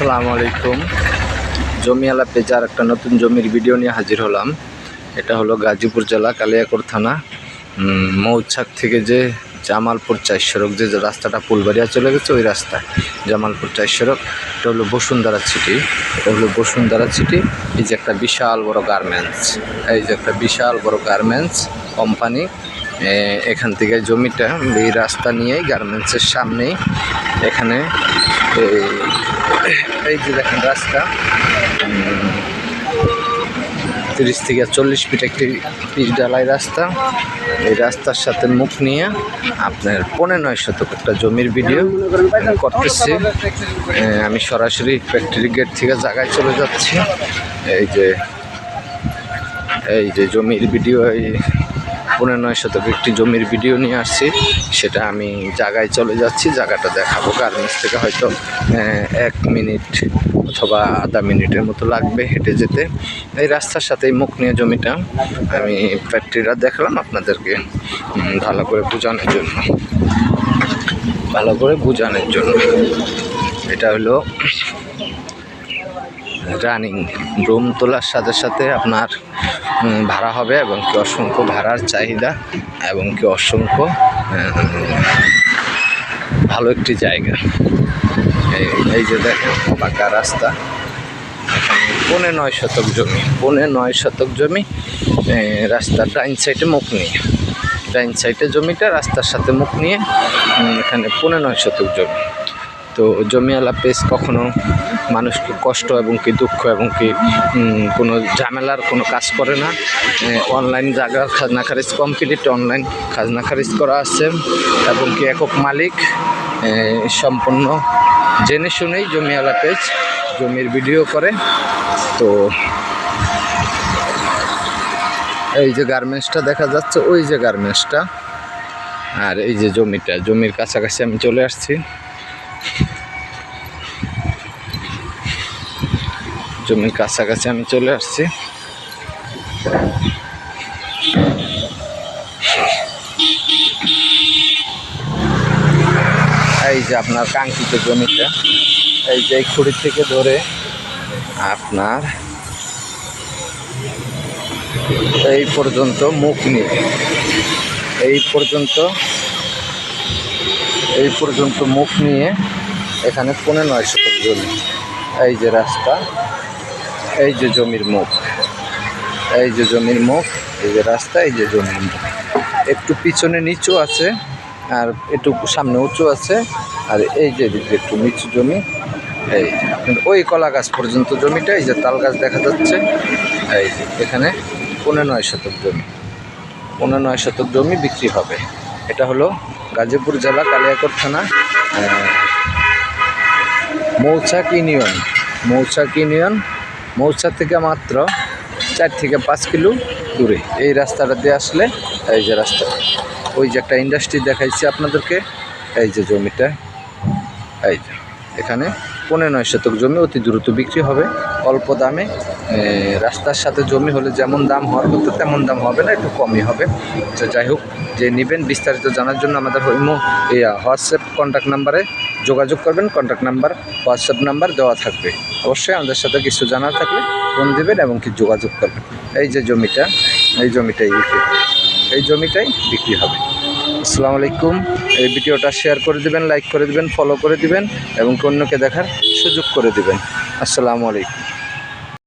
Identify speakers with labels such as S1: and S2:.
S1: আসসালামু আলাইকুম। জমি আলা পেজার একটা নতুন জমির ভিডিও নিয়ে হাজির হলাম। এটা হলো গাজীপুর জেলা কালিয়াকোর থানা। মৌচাক থেকে যে জামালপুর চার সড়ক যে রাস্তাটা ফুলবাড়িয়া চলে গেছে, ওই রাস্তা জামালপুর চার সড়ক এটা হলো বসুন্ধরা সিটি এটা হলো বসুন্ধরা সিটি এই যে একটা বিশাল বড় গার্মেন্টস এই যে একটা বিশাল বড় গার্মেন্টস কোম্পানি এখান থেকে জমিটা এই রাস্তা নিয়েই গার্মেন্টসের সামনেই। এখানে এই যে দেখেন রাস্তা। তিরিশ থেকে চল্লিশ ফিট একটি পিচ ডালাই রাস্তা। এই রাস্তার সাথে মুখ নিয়ে আপনার পনেরো নয় শতক একটা জমির ভিডিও করতেছি। আমি সরাসরি ফ্যাক্টরি গেট থেকে জায়গায় চলে যাচ্ছি। এই যে এই যে জমির ভিডিও এই পনেরো নয় শতক একটি জমির ভিডিও নিয়ে আসছি। সেটা আমি জায়গায় চলে যাচ্ছি, জায়গাটা দেখাবো। গার্মেন্টস থেকে হয়তো এক মিনিট অথবা আধা মিনিটের মতো লাগবে হেঁটে যেতে। এই রাস্তার সাথেই মুখ নিয়ে জমিটা আমি ফ্যাক্টরিটা দেখলাম আপনাদেরকে ভালো করে বোঝানোর জন্য। ভালো করে বোঝানোর জন্য। এটা হলো রানিং রুম তোলার সাথে সাথে আপনার ভাড়া হবে এবং কি অসংখ্য ভাড়ার চাহিদা এবং কি অসংখ্য ভালো একটি জায়গা। এই- যে দেখেন পাকা রাস্তা। এখানে পৌনে নয় শতক জমি পৌনে নয় শতক জমি এ, রাস্তার ডাইন সাইডে মুখ নিয়ে। ডাইন সাইডে জমিটা রাস্তার সাথে মুখ নিয়ে এখানে পৌনে নয় শতক জমি। তো জমিওয়ালা পেজ কখনো মানুষকে কষ্ট এবং কি দুঃখ এবং কি কোনো ঝামেলার কোনো কাজ করে না। অনলাইন জায়গা খাজনা খারিজ কমপ্লিট অনলাইন খাজনা খারিজ করা আছে এবং কি একক মালিক। সম্পূর্ণ জেনে শুনেই জমিওয়ালা পেজ, জমির ভিডিও করে। তো এই যে গার্মেন্টসটা দেখা যাচ্ছে, ওই যে গার্মেন্টসটা আর এই যে জমিটা, জমির কাছাকাছি আমি চলে আসছি। জমির কাছাকাছি আমি চলে আসছি। এই যে আপনার কাঙ্ক্ষিত জমিটা, এই যে এই খুঁড়ি থেকে ধরে আপনার এই পর্যন্ত মুখ নিয়ে, এই পর্যন্ত এই পর্যন্ত মুখ নিয়ে এখানে পনেরো নয় শতক জমি এই যে রাস্তা, এই যে জমির মুখ, এই যে জমির মুখ, এই যে রাস্তা, এই যে জমির মুখ। একটু পিছনে নিচু আছে আর একটু সামনে উঁচু আছে আর এই যে একটু নিচু জমি, এই ওই কলা গাছ পর্যন্ত জমিটা, এই যে তাল গাছ দেখা যাচ্ছে, এই যে এখানে পনেরো নয় শতক জমি। পনেরো নয় শতক জমি বিক্রি হবে। এটা হলো গাজীপুর জেলা কালিয়াকোট থানা মৌচাক ইউনিয়ন মৌচাক ইউনিয়ন মৌচা থেকে মাত্র চার থেকে পাঁচ কিলো দূরে। এই রাস্তাটা দিয়ে আসলে এই যে রাস্তা, ওই যে একটা ইন্ডাস্ট্রি দেখাইছি আপনাদেরকে, এই যে জমিটা, এই যে এখানে পনেরো নয় শতক জমি অতি দ্রুত বিক্রি হবে, অল্প দামে রাস্তার সাথে জমি হলে যেমন দাম হওয়ার কথা তেমন দাম হবে না, একটু কমই হবে। যাই হোক যে নেবেন বিস্তারিত জানার জন্য আমাদের ইমো হোয়াটসঅ্যাপ কন্ট্যাক্ট নাম্বারে যোগাযোগ করবেন। কন্ট্যাক্ট নাম্বার হোয়াটসঅ্যাপ নাম্বার দেওয়া থাকবে। অবশ্যই আমাদের সাথে কিছু জানার থাকলে ফোন দেবেন এবং কি যোগাযোগ করবেন। এই যে জমিটা, এই জমিটাই বিক্রি এই জমিটাই বিক্রি হবে। আসসালামু আলাইকুম। এই ভিডিওটা শেয়ার করে দিবেন লাইক করে দিবেন ফলো করে দিবেন এবং অন্যকে দেখার সুযোগ করে দিবেন। আসসালামু আলাইকুম।